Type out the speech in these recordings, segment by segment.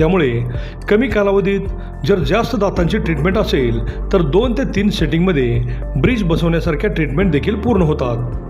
त्यामुळे कमी कालावधीत जर जास्त दातांची ट्रीटमेंट असेल तर दोन ते तीन सेटिंगमध्ये ब्रिज बसवण्यासारख्या ट्रीटमेंट देखील पूर्ण होतात.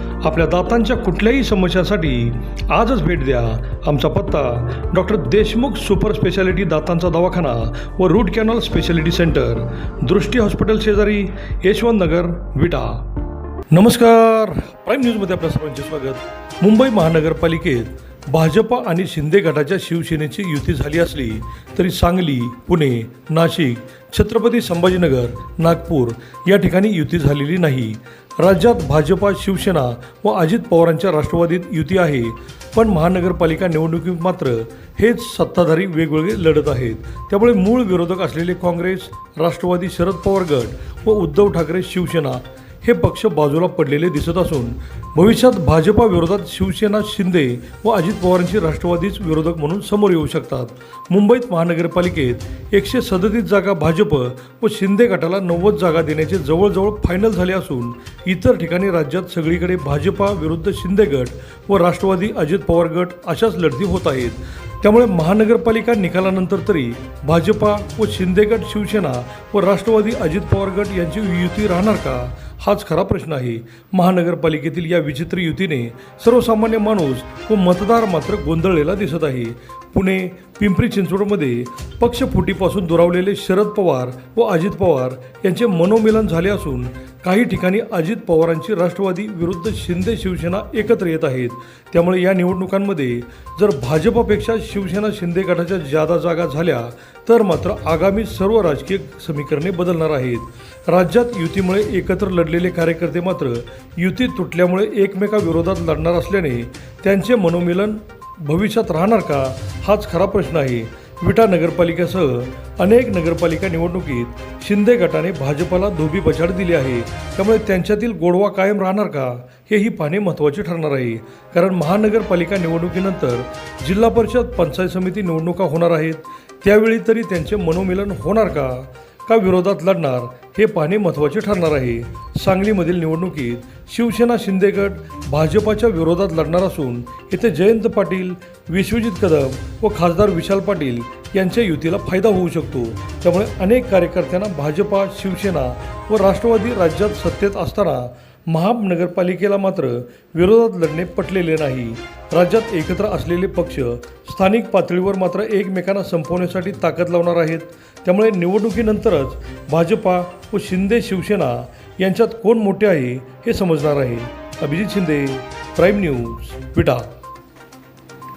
आपल्या दातांच्या कुठल्याही समस्यांसाठी आजच भेट द्या. आमचा पत्ता डॉक्टर देशमुख सुपर स्पेशालिटी दातांचा दवाखाना व root canal speciality centre Drishti hospital शेजारी यशवंत नगर विटा. नमस्कार. प्राईम न्यूजमध्ये आपल्या सर्वांचे स्वागत. मुंबई महानगरपालिकेत भाजपा आणि शिंदे गटाच्या शिवसेनेची युती झाली असली तरी सांगली पुणे नाशिक छत्रपती संभाजीनगर नागपूर या ठिकाणी युती झालेली नाही. राज्यात भाजपा शिवसेना व अजित पवारांच्या राष्ट्रवादीत युती आहे. पण महानगरपालिका निवडणुकीत मात्र हेच सत्ताधारी वेगवेगळे लढत आहेत. त्यामुळे मूळ विरोधक असलेले काँग्रेस राष्ट्रवादी शरद पवार गट व उद्धव ठाकरे शिवसेना हे पक्ष बाजूला पडलेले दिसत असून भविष्यात भाजपा विरोधात शिवसेना शिंदे व अजित पवारांची राष्ट्रवादीच विरोधक म्हणून समोर येऊ शकतात. मुंबईत महानगरपालिकेत एकशे सदतीस जागा भाजप व शिंदे गटाला नव्वद जागा देण्याचे जवळजवळ फायनल झाले असून इतर ठिकाणी राज्यात सगळीकडे भाजपा विरुद्ध शिंदे गट व राष्ट्रवादी अजित पवार गट अशाच लढती होत आहेत. त्यामुळे महानगरपालिका निकालानंतर तरी भाजपा व शिंदे गट शिवसेना व राष्ट्रवादी अजित पवार गट यांची युती राहणार का? हाच खरा प्रश्न आहे. महानगरपालिकेतील या विचित्र युतीने सर्वसामान्य माणूस व मतदार मात्र गोंधळलेला दिसत आहे. पुणे पिंपरी चिंचवडमध्ये पक्षफुटीपासून दुरावलेले शरद पवार व अजित पवार यांचे मनोमिलन झाले असून काही ठिकाणी अजित पवारांची राष्ट्रवादी विरुद्ध शिंदे शिवसेना एकत्र येत आहेत. त्यामुळे या निवडणुकांमध्ये जर भाजपापेक्षा शिवसेना शिंदे गटाच्या जादा जागा झाल्या तर मात्र आगामी सर्व राजकीय समीकरणे बदलणार आहेत. राज्यात युतीमुळे एकत्र लढलेले कार्यकर्ते मात्र युती तुटल्यामुळे एकमेकाविरोधात लढणार असल्याने त्यांचे मनोमिलन भविष्यात राहणार का हाच खरा प्रश्न आहे. विटा नगरपालिकेसह अनेक नगरपालिका निवडणुकीत शिंदे गटाने भाजपला धोबी पछाड दिली आहे. त्यामुळे त्यांच्यातील गोडवा कायम राहणार का हेही पाहणे महत्त्वाचे ठरणार आहे. कारण महानगरपालिका निवडणुकीनंतर जिल्हा परिषद पंचायत समिती निवडणुका होणार आहेत. त्यावेळी तरी त्यांचे मनोमिलन होणार का? का विरोधात लढणार हे पाहणे महत्त्वाचे ठरणार आहे. सांगलीमधील निवडणुकीत शिवसेना शिंदे गट भाजपाच्या विरोधात लढणार असून येथे जयंत पाटील विश्वजित कदम व खासदार विशाल पाटील यांच्या युतीला फायदा होऊ शकतो. त्यामुळे अनेक कार्यकर्त्यांना भाजपा शिवसेना व राष्ट्रवादी राज्यात सत्तेत असताना महानगरपालिकेला मात्र विरोधात लढणे पटलेले नाही. राज्यात एकत्र असलेले पक्ष स्थानिक पातळीवर मात्र एकमेकांना संपवण्यासाठी ताकद लावणार आहेत. त्यामुळे निवडणुकीनंतरच भाजपा व शिंदे शिवसेना यांच्यात कोण मोठे आहे हे समजणार आहे. Abhijit Shinde prime news Vita.